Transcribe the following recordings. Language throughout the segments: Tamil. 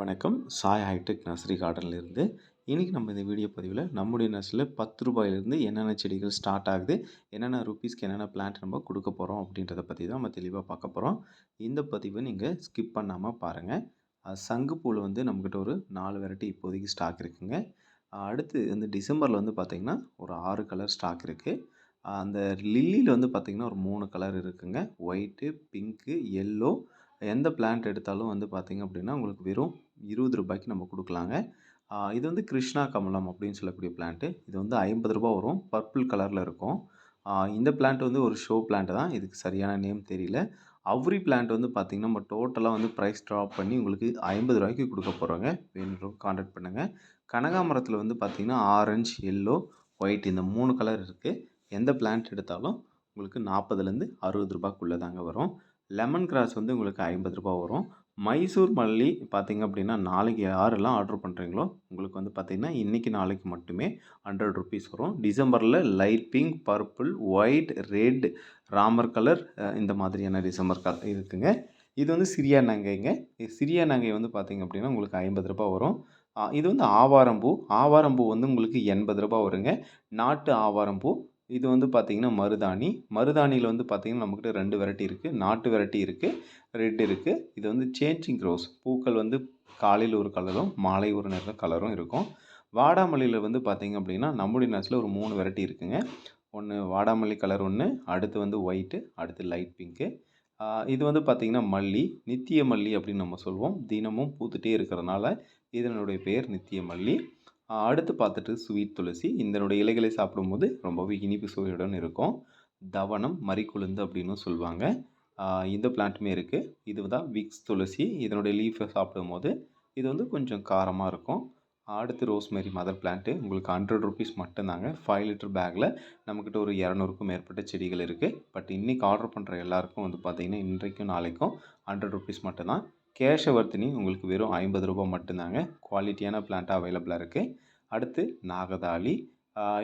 வணக்கம். சாய் ஹைடெக் நர்சரி கார்டன்லேருந்து இன்றைக்கி நம்ம இந்த வீடியோ பதிவில் நம்முடைய நர்சரியில் பத்து ரூபாயிலேருந்து என்னென்ன செடிகள் ஸ்டார்ட் ஆகுது என்னென்ன ருப்பீஸ்க்கு என்னென்ன பிளான்ட் நம்ம கொடுக்க போகிறோம் அப்படின்றத பற்றி தான் நம்ம தெளிவாக பார்க்க போகிறோம் இந்த பதிவை நீங்கள் ஸ்கிப் பண்ணாமல் பாருங்கள் சங்குப்பூவில் வந்து நம்மக்கிட்ட ஒரு நாலு வெரைட்டி இப்போதைக்கு ஸ்டாக் இருக்குங்க. அடுத்து இந்த டிசம்பரில் வந்து பார்த்திங்கன்னா ஒரு ஆறு கலர் ஸ்டாக் இருக்குது அந்த லில்லியில் வந்து பார்த்திங்கன்னா ஒரு மூணு கலர் இருக்குதுங்க ஒயிட்டு பிங்க்கு எல்லோ எந்த பிளான்ட் எடுத்தாலும் வந்து பார்த்திங்க அப்படின்னா உங்களுக்கு வெறும் இருபது ரூபாய்க்கு நம்ம கொடுக்கலாங்க. இது வந்து கிருஷ்ணா கமலம் அப்படின்னு சொல்லக்கூடிய பிளான்ட்டு இது வந்து ஐம்பது ரூபா வரும். பர்பிள் கலரில் இருக்கும். இந்த பிளான்ட் வந்து ஒரு ஷோ பிளான்ட் தான். இதுக்கு சரியான நேம் தெரியல. அவ்ரி பிளான்ட் வந்து பார்த்திங்கன்னா நம்ம டோட்டலாக வந்து ப்ரைஸ் ட்ராப் பண்ணி உங்களுக்கு ஐம்பது ரூபாய்க்கு கொடுக்க போகிறோங்க வேணும் காண்டாக்ட் பண்ணுங்கள் கனகாமரத்தில் வந்து பார்த்திங்கன்னா ஆரஞ்சு எல்லோ ஒயிட் இந்த மூணு கலர் இருக்குது எந்த பிளான்ட் எடுத்தாலும் உங்களுக்கு நாற்பதுலேருந்து அறுபது ரூபாய்க்குள்ளே தாங்க வரும். லெமன் கிராஸ் வந்து உங்களுக்கு ஐம்பது ரூபா வரும். மைசூர் மல்லி பார்த்தீங்க அப்படின்னா நாளைக்கு யாரெல்லாம் ஆர்டர் பண்ணுறீங்களோ உங்களுக்கு வந்து பார்த்திங்கன்னா இன்றைக்கி நாளைக்கு மட்டுமே ஹண்ட்ரட் ருபீஸ் வரும். டிசம்பரில் light pink purple white red Ramar colour இந்த மாதிரியான டிசம்பர் கலர் இருக்குங்க. இது வந்து சிரியா நங்கைங்க. இது சிரியா நங்கை வந்து பார்த்திங்க அப்படின்னா உங்களுக்கு ஐம்பது ரூபாய் வரும். இது வந்து ஆவாரம்பூ ஆவாரம்பூ வந்து உங்களுக்கு எண்பது ரூபாய் வருங்க. நாட்டு ஆவாரம்பூ இது வந்து பார்த்திங்கன்னா மருதாணி. மருதாணியில் வந்து பார்த்திங்கன்னா நம்மக்கிட்ட ரெண்டு வெரைட்டி இருக்குது நாட்டு வெரைட்டி இருக்குது ரெட் இருக்குது இது வந்து சேஞ்சிங் ரோஸ் பூக்கள் வந்து காலையில் ஒரு கலரும் மாலை ஒரு நேரம் கலரும் இருக்கும். வாடாமல்லியில் வந்து பார்த்திங்க அப்படின்னா நம்முடைய நேரத்தில் ஒரு மூணு வெரைட்டி இருக்குங்க. ஒன்று வாடாமல்லி கலர் ஒன்று அடுத்து வந்து ஒயிட்டு அடுத்து லைட் பிங்க்கு இது வந்து பார்த்திங்கன்னா மல்லி நித்திய மல்லி அப்படின்னு நம்ம சொல்லுவோம் தினமும் பூத்துட்டே இருக்கிறதுனால இதனுடைய பெயர் நித்திய மல்லி. அடுத்து பார்த்துட்டு ஸ்வீட் துளசி. இதனுடைய இலைகளை சாப்பிடும்போது ரொம்பவே இனிப்பு சுவையுடன் இருக்கும். தவனம் மறிக்குழுந்து அப்படின்னு சொல்லுவாங்க. இந்த பிளான்ட்டுமே இருக்குது இது தான் விக்ஸ் துளசி. இதனுடைய லீஃபை சாப்பிடும்போது இது வந்து கொஞ்சம் காரமாக இருக்கும். அடுத்து ரோஸ்மேரி மதர் பிளான்ட்டு உங்களுக்கு ஹண்ட்ரட் ருபீஸ் மட்டும்தாங்க. ஃபைவ் லிட்டர் பேக்கில் நம்மக்கிட்ட ஒரு இரநூறுக்கும் மேற்பட்ட செடிகள் இருக்குது பட் இன்றைக்கி ஆர்டர் பண்ணுற எல்லாருக்கும் வந்து பார்த்திங்கன்னா இன்றைக்கும் நாளைக்கும் ஹண்ட்ரட் ருபீஸ் மட்டும்தான். கேஷவர்த்தினி உங்களுக்கு வெறும் ஐம்பது ரூபாய் மட்டும்தாங்க. குவாலிட்டியான பிளான்ட்டாக அவைலபிளாக இருக்குது அடுத்து நாகதாளி.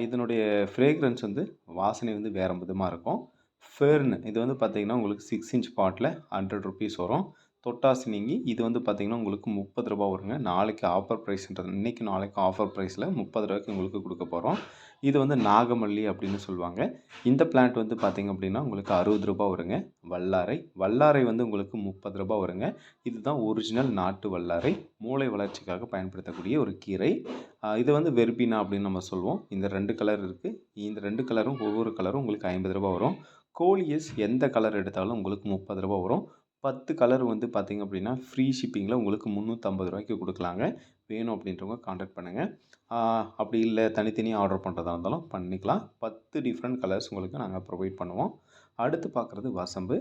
இதனுடைய ஃப்ரேக்ரன்ஸ் வந்து வாசனை வந்து வேறு விதமாக இருக்கும். ஃபெர்ன் இது வந்து பார்த்திங்கன்னா உங்களுக்கு six inch bottle hundred rupees வரும். தொட்டாசினிங்கி இது வந்து பார்த்திங்கன்னா உங்களுக்கு முப்பது ரூபா வருங்க. நாளைக்கு ஆஃபர் ப்ரைஸ்ன்றது இன்றைக்கி நாளைக்கு ஆஃபர் ப்ரைஸில் முப்பது ரூபாய்க்கு உங்களுக்கு கொடுக்க போகிறோம் இது வந்து நாகமல்லி அப்படின்னு சொல்லுவாங்க. இந்த பிளான்ட் வந்து பார்த்திங்க அப்படின்னா உங்களுக்கு அறுபது ரூபாய் வருங்க. வல்லாரை வல்லாரை வந்து உங்களுக்கு முப்பது ரூபாய் வருங்க. இதுதான் ஒரிஜினல் நாட்டு வல்லாரை. மூளை வளர்ச்சிக்காக பயன்படுத்தக்கூடிய ஒரு கீரை. இது வந்து வெர்பினா அப்படின்னு நம்ம சொல்லுவோம். இந்த ரெண்டு கலர் இருக்குது இந்த ரெண்டு கலரும் ஒவ்வொரு கலரும் உங்களுக்கு ஐம்பது ரூபா வரும். கோழியஸ் எந்த கலர் எடுத்தாலும் உங்களுக்கு முப்பது ரூபாய் வரும். பத்து கலர் வந்து பார்த்திங்க அப்படின்னா ஃப்ரீ ஷிப்பிங்கில் உங்களுக்கு முந்நூற்றம்பது ரூபாய்க்கு கொடுக்கலாங்க. வேணும் அப்படின்றவங்க காண்டாக்ட் பண்ணுங்கள் அப்படி இல்லை தனித்தனியாக ஆர்டர் பண்ணுறதா இருந்தாலும் பண்ணிக்கலாம். பத்து டிஃப்ரெண்ட் கலர்ஸ் உங்களுக்கு நாங்கள் ப்ரொவைட் பண்ணுவோம். அடுத்து பார்க்குறது வசம்பு.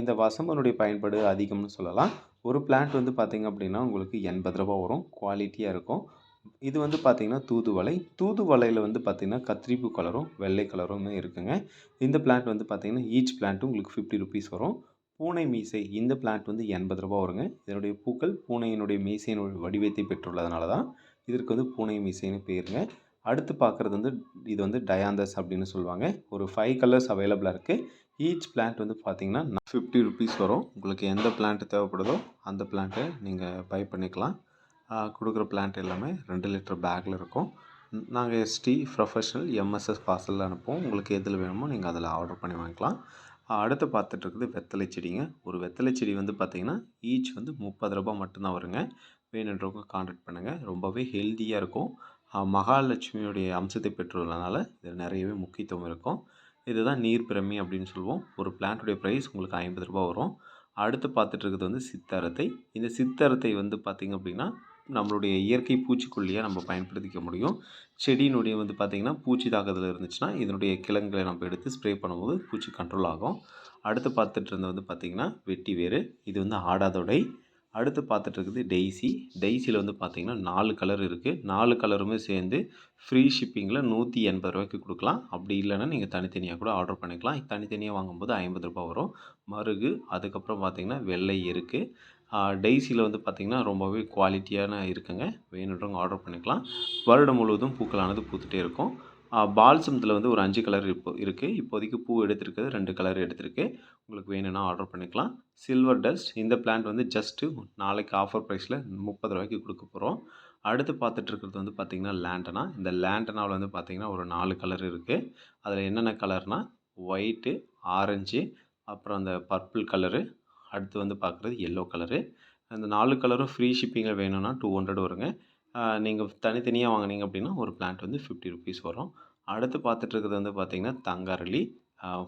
இந்த வசம்பனுடைய பயன்பாடு அதிகம்னு சொல்லலாம். ஒரு பிளான்ட் வந்து பார்த்திங்க அப்படின்னா உங்களுக்கு எண்பது ரூபா வரும். குவாலிட்டியாக இருக்கும். இது வந்து பார்த்திங்கன்னா தூதுவளை. தூதுவளையில் வந்து பார்த்திங்கன்னா கத்திரிப்பூ கலரும் வெள்ளை கலரும் இருக்குங்க. இந்த பிளான்ட் வந்து பார்த்திங்கன்னா ஈச் பிளான்ட்டு உங்களுக்கு ஃபிஃப்டி ருபீஸ் வரும். பூனை மீசை இந்த பிளான்ட் வந்து எண்பது ரூபா வருங்க. இதனுடைய பூக்கள் பூனையினுடைய மீசையினுடைய வடிவத்தை பெற்றுள்ளதுனால தான் இதற்கு வந்து பூனை மீசைன்னு பேருங்க. அடுத்து பார்க்குறது வந்து இது வந்து டயாந்தஸ் அப்படின்னு சொல்லுவாங்க. ஒரு ஃபைவ் கலர்ஸ் அவைலபிளாக இருக்குது ஈச் பிளான்ட் வந்து பார்த்தீங்கன்னா ஃபிஃப்டி ருபீஸ் வரும். உங்களுக்கு எந்த பிளான்ட் தேவைப்படுதோ அந்த பிளான்ட்டை நீங்கள் பை பண்ணிக்கலாம். கொடுக்குற பிளான்ட் எல்லாமே ரெண்டு லிட்டர் பேக்கில் இருக்கும். நாங்கள் எஸ்டி ப்ரொஃபஷனல் எம்எஸ்எஸ் பார்சலில் அனுப்புவோம். உங்களுக்கு எதில் வேணுமோ நீங்கள் அதில் ஆர்டர் பண்ணி வாங்கிக்கலாம். அடுத்து பார்த்துட்ருக்குது வெத்தலை செடிங்க. ஒரு வெத்தலை செடி வந்து பார்த்திங்கன்னா ஈச் வந்து முப்பது ரூபாய் மட்டும்தான் வருங்க. வேணுன்றவங்க கான்டாக்ட் பண்ணுங்கள் ரொம்பவே ஹெல்த்தியாக இருக்கும். மகாலட்சுமியுடைய அம்சத்தை பெற்றுள்ளனால இது நிறையவே முக்கியத்துவம் இருக்கும். இதுதான் நீர் பிரமி அப்படின்னு சொல்லுவோம். ஒரு பிளான்ட்டுடைய ப்ரைஸ் உங்களுக்கு ஐம்பது ரூபாய் வரும். அடுத்து பார்த்துட்டு இருக்கிறது வந்து சித்தரத்தை. இந்த சித்தரத்தை வந்து பார்த்திங்க அப்படின்னா நம்மளுடைய இயற்கை பூச்சிக்கொல்லியாக நம்ம பயன்படுத்திக்க முடியும். செடியினுடைய வந்து பார்த்திங்கன்னா பூச்சி தாக்குதல் இருந்துச்சுன்னா இதனுடைய கிழங்குகளை நம்ம எடுத்து ஸ்ப்ரே பண்ணும்போது பூச்சி கண்ட்ரோல் ஆகும். அடுத்து பார்த்துட்டு இருந்தது வந்து பார்த்திங்கன்னா வெட்டி வேறு இது வந்து ஆடாதொடை. அடுத்து பார்த்துட்டு இருக்குது டெய்ஸி டெய்ஸியில் வந்து பார்த்திங்கன்னா நாலு கலர் இருக்குது நாலு கலருமே சேர்ந்து ஃப்ரீ ஷிப்பிங்கில் நூற்றி எண்பது ரூபாய்க்கு கொடுக்கலாம். அப்படி இல்லைன்னா நீங்கள் தனித்தனியாக கூட ஆர்டர் பண்ணிக்கலாம். தனித்தனியாக வாங்கும்போது ஐம்பது ரூபா வரும். மருகு அதுக்கப்புறம் பார்த்திங்கன்னா வெள்ளை இருக்குது டெய்ஸியில் வந்து பார்த்திங்கன்னா ரொம்பவே குவாலிட்டியான இருக்குங்க. வேணுன்றவங்க ஆர்டர் பண்ணிக்கலாம். வருடம் முழுவதும் பூக்களானது பூத்துட்டே இருக்கும். பால்சம்த்தில் வந்து ஒரு அஞ்சு கலர் இப்போ இருக்குது இப்போதைக்கு பூ எடுத்திருக்கிறது ரெண்டு கலர் எடுத்திருக்கு. உங்களுக்கு வேணும்னா ஆர்டர் பண்ணிக்கலாம். சில்வர் டஸ்ட் இந்த பிளான்ட் வந்து ஜஸ்ட்டு நாளைக்கு ஆஃபர் ப்ரைஸில் முப்பது ரூபாய்க்கு கொடுக்க போகிறோம் அடுத்து பார்த்துட்டு இருக்கிறது வந்து பார்த்திங்கன்னா லேண்டனா இந்த லேண்டனாவில் வந்து பார்த்திங்கன்னா ஒரு நாலு கலர் இருக்குது அதில் என்னென்ன கலர்னால் ஒயிட்டு ஆரஞ்சு அப்புறம் அந்த பர்பிள் கலரு அடுத்து வந்து பார்க்குறது எல்லோ கலரு அந்த நாலு கலரும் ஃப்ரீ ஷிப்பிங்கில் வேணும்னா டூ ஹண்ட்ரட் வருங்க. நீங்கள் தனித்தனியாக வாங்குனீங்க அப்படின்னா ஒரு பிளான்ட் வந்து ஃபிஃப்டி ருபீஸ் வரும். அடுத்து பார்த்துட்டு இருக்கிறது வந்து பார்த்திங்கன்னா தங்கரளி.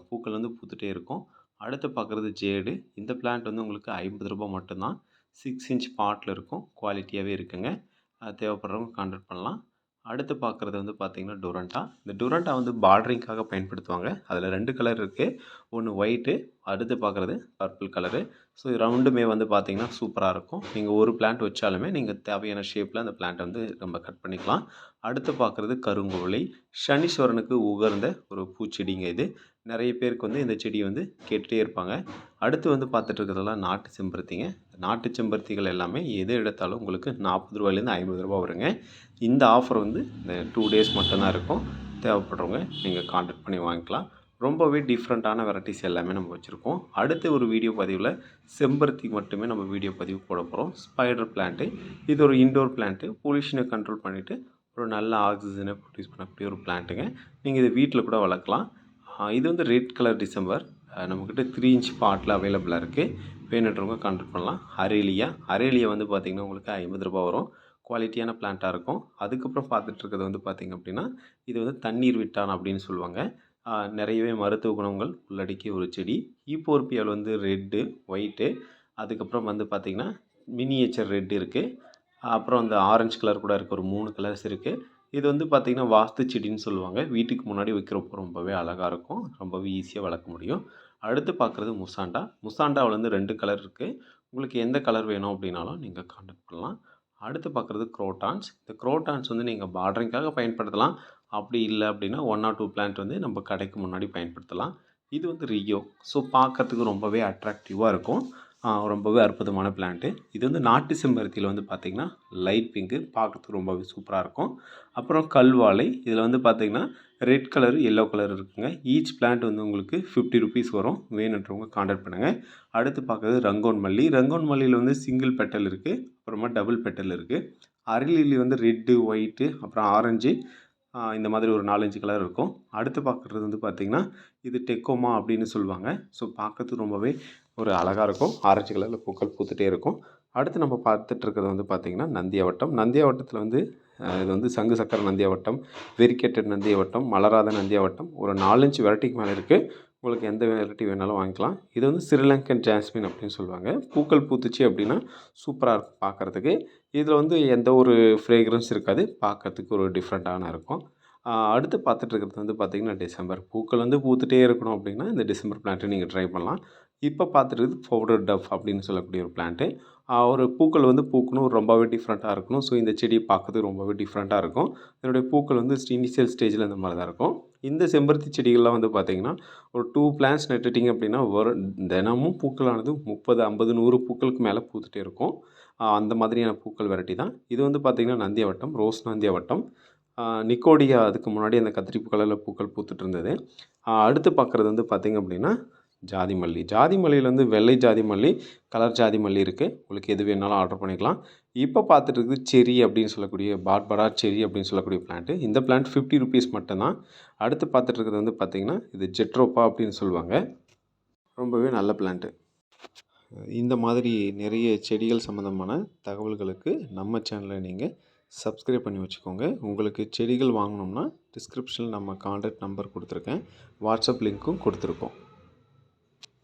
பூக்கள் வந்து பூத்துட்டே இருக்கும். அடுத்து பார்க்குறது ஜேடு இந்த பிளான்ட் வந்து உங்களுக்கு ஐம்பது ரூபாய் மட்டும்தான். சிக்ஸ் இன்ச் பாட்டில் இருக்கும். குவாலிட்டியாகவே இருக்குங்க. தேவைப்படுறவங்க கான்டாக்ட் பண்ணலாம். அடுத்து பார்க்குறது வந்து பார்த்திங்கன்னா டுரண்டா இந்த டுரண்டா வந்து பார்டரிங்காக பயன்படுத்துவாங்க. அதில் ரெண்டு கலர் இருக்குது ஒன்று ஒயிட்டு அடுத்து பார்க்குறது பர்பிள் கலரு ஸோ இது வந்து பார்த்திங்கன்னா சூப்பராக இருக்கும். நீங்கள் ஒரு பிளான்ட் வச்சாலுமே நீங்கள் தேவையான ஷேப்பில் அந்த பிளான்ட் வந்து நம்ம கட் பண்ணிக்கலாம். அடுத்து பார்க்குறது கருங்கோழி. சனீஸ்வரனுக்கு உகர்ந்த ஒரு பூச்செடிங்க இது. நிறைய பேருக்கு வந்து இந்த செடி வந்து கேட்டுகிட்டே இருப்பாங்க. அடுத்து வந்து பார்த்துட்டு இருக்கிறதெல்லாம் நாட்டு செம்பருத்திங்க. நாட்டு செம்பருத்திகள் எல்லாமே எது எடுத்தாலும் உங்களுக்கு நாற்பது ரூபாயிலேருந்து ஐம்பது ரூபா வருங்க. இந்த ஆஃபர் வந்து இந்த டூ டேஸ் மட்டும்தான் இருக்கும். தேவைப்படுறவங்க நீங்கள் கான்டாக்ட் பண்ணி வாங்கிக்கலாம். ரொம்பவே டிஃப்ரெண்ட்டான வெரைட்டிஸ் எல்லாமே நம்ம வச்சுருக்கோம். அடுத்த ஒரு வீடியோ பதிவில் செம்பருத்தி மட்டுமே நம்ம வீடியோ பதிவு போட போகிறோம் ஸ்பைடர் பிளான்ட்டு இது ஒரு இன்டோர் பிளான்ட்டு பொல்யூஷனை கண்ட்ரோல் பண்ணிவிட்டு ஒரு நல்ல ஆக்சிஜனை ப்ரொடியூஸ் பண்ணக்கூடிய ஒரு பிளான்ட்டுங்க நீங்கள் இதை வீட்டில் கூட வளர்க்கலாம். இது வந்து ரெட் கலர் டிசம்பர். நம்மக்கிட்ட த்ரீ இன்ச் பாட்டில் அவைலபிளாக இருக்குது வேணுன்றவங்க கான்டாக்ட் பண்ணலாம். அரேலியா அரேலியா வந்து பார்த்திங்கன்னா உங்களுக்கு ஐம்பது ரூபா வரும். குவாலிட்டியான பிளான்ட்டாக இருக்கும். அதுக்கப்புறம் பார்த்துட்ருக்கிறது வந்து பார்த்திங்க அப்படின்னா இது வந்து தண்ணீர் விட்டான் அப்படின்னு சொல்லுவாங்க. நிறையவே மருத்துவ குணங்கள் உள்ளடக்கிய ஒரு செடி. E ஈப்போர்பியால் வந்து ரெட்டு ஒயிட்டு. அதுக்கப்புறம் வந்து பார்த்திங்கன்னா மினியேச்சர் ரெட் இருக்குது அப்புறம் அந்த ஆரஞ்சு கலர் கூட இருக்குது ஒரு மூணு கலர்ஸ் இருக்குது இது வந்து பார்த்திங்கன்னா வாஸ்து செடின்னு சொல்லுவாங்க. வீட்டுக்கு முன்னாடி வைக்கிறப்போ ரொம்பவே அழகாக இருக்கும். ரொம்பவே ஈஸியாக வளர்க்க முடியும். அடுத்து பார்க்குறது முசாண்டா. முசாண்டாவில் வந்து ரெண்டு கலர் இருக்குது உங்களுக்கு எந்த கலர் வேணும் அப்படின்னாலும் நீங்கள் கான்டாக்ட் பண்ணலாம். அடுத்து பார்க்குறது குரோட்டான்ஸ் இந்த குரோட்டான்ஸ் வந்து நீங்கள் பார்டரிங்காக பயன்படுத்தலாம். அப்படி இல்லை அப்படின்னா ஒன் ஆர் டூ பிளான்ட் வந்து நம்ம கடைக்கு முன்னாடி பயன்படுத்தலாம். இது வந்து ரியோ ஸோ பார்க்கறதுக்கு ரொம்பவே அட்ராக்டிவாக இருக்கும். ரொம்பவே அற்புதமான பிளான்ட்டு இது வந்து நாட்டு செம்பருத்தியில் வந்து பார்த்திங்கன்னா லைட் பிங்க்கு பார்க்குறதுக்கு ரொம்பவே சூப்பராக இருக்கும். அப்புறம் கல்வாழை இதில் வந்து பார்த்திங்கன்னா ரெட் கலர் எல்லோ கலர் இருக்குங்க. ஈச் பிளான்ட் வந்து உங்களுக்கு ஃபிஃப்டி ருபீஸ் வரும். வேணுன்றவங்க கான்டாக்ட் பண்ணுங்கள் அடுத்து பார்க்குறது ரங்கோன் மல்லி ரங்கோன் மல்லியில் வந்து சிங்கிள் பெட்டல் இருக்குது அப்புறமா டபுள் பெட்டல் இருக்குது அருளிலி வந்து ரெட்டு ஒயிட்டு அப்புறம் ஆரஞ்சு இந்த மாதிரி ஒரு நாலஞ்சு கலர் இருக்கும். அடுத்து பார்க்குறது வந்து பார்த்திங்கன்னா இது டெக்கோமா அப்படின்னு சொல்லுவாங்க. ஸோ பார்க்கறதுக்கு ரொம்பவே ஒரு அழகாக இருக்கும். ஆரஞ்சு கலரில் பூக்கள் பூத்துட்டே இருக்கும். அடுத்து நம்ம பார்த்துட்டு இருக்கிறது வந்து பார்த்திங்கன்னா நந்தியாவட்டம் நந்தியாவட்டத்தில் வந்து இது வந்து சங்கு சக்கர நந்தியாவட்டம் வெரிக்கேட்டட் நந்தியாவட்டம் மலராத நந்தியாவட்டம் ஒரு நாலஞ்சு வெரைட்டிக்கு மேலே இருக்குது உங்களுக்கு எந்த வெரைட்டி வேணாலும் வாங்கிக்கலாம். இது வந்து ஸ்ரீலங்கன் ஜாஸ்மின் அப்படின்னு சொல்லுவாங்க. பூக்கள் பூத்துச்சு அப்படின்னா சூப்பராக இருக்கும் பார்க்குறதுக்கு. இதில் வந்து எந்த ஒரு ஃப்ரேக்ரன்ஸ் இருக்காது. பார்க்குறதுக்கு ஒரு டிஃப்ரெண்ட்டான இருக்கும். அடுத்து பார்த்துட்டு இருக்கிறது வந்து பார்த்திங்கன்னா டிசம்பர். பூக்கள் வந்து பூத்துட்டே இருக்கணும் அப்படின்னா இந்த டிசம்பர் பிளான்ட்டு நீங்கள் ட்ரை பண்ணலாம். இப்போ பார்த்துருக்குது பவுடர் டஃப் அப்படின்னு சொல்லக்கூடிய ஒரு பிளான்ட்டு ஒரு பூக்கள் வந்து பூக்கணும் ரொம்பவே டிஃப்ரெண்ட்டாக இருக்கணும். ஸோ இந்த செடியை பார்க்கறதுக்கு ரொம்பவே டிஃப்ரெண்ட்டாக இருக்கும். இதனுடைய பூக்கள் வந்து இனிஷியல் ஸ்டேஜில் இந்த மாதிரி தான் இருக்கும். இந்த செம்பருத்தி செடிகள்லாம் வந்து பார்த்திங்கன்னா ஒரு டூ பிளான்ஸ் நட்டுட்டிங்க அப்படின்னா ஒரு தினமும் பூக்களானது முப்பது ஐம்பது நூறு பூக்களுக்கு மேலே பூத்துட்டே இருக்கும். அந்த மாதிரியான பூக்கள் வெரைட்டி தான். இது வந்து பார்த்திங்கன்னா நந்தியாவட்டம் ரோஸ் நந்தியாவட்டம் வட்டம். நிக்கோடியா அதுக்கு முன்னாடி அந்த கத்திரிப்பு கலரில் பூக்கள் பூத்துட்டு இருந்தது. அடுத்து பார்க்குறது வந்து பார்த்திங்க அப்படின்னா ஜாதி மல்லி ஜாதி மல்லியில் வந்து வெள்ளை ஜாதி மல்லி கலர் ஜாதி மல்லி இருக்குது உங்களுக்கு எது வேணாலும் ஆர்டர் பண்ணிக்கலாம். இப்போ பார்த்துட்டு இருக்குது செரி அப்படின்னு சொல்லக்கூடிய பார்பரா செரி அப்படின்னு சொல்லக்கூடிய பிளான்ட்டு இந்த பிளான்ட் ஃபிஃப்டி ருபீஸ் மட்டும்தான். அடுத்து பார்த்துட்டு இருக்கிறது வந்து பார்த்திங்கன்னா இது ஜெட்ரோப்பா அப்படின்னு சொல்லுவாங்க. ரொம்பவே நல்ல பிளான்ட்டு இந்த மாதிரி நிறைய செடிகள் சம்மந்தமான தகவல்களுக்கு நம்ம சேனலை நீங்கள் சப்ஸ்கிரைப் பண்ணி வச்சுக்கோங்க. உங்களுக்கு செடிகள் வாங்கணும்னா டிஸ்கிரிப்ஷனில் நம்ம கான்டாக்ட் நம்பர் கொடுத்துருக்கேன். வாட்ஸ்அப் லிங்க்கும் கொடுத்துருக்கோம்.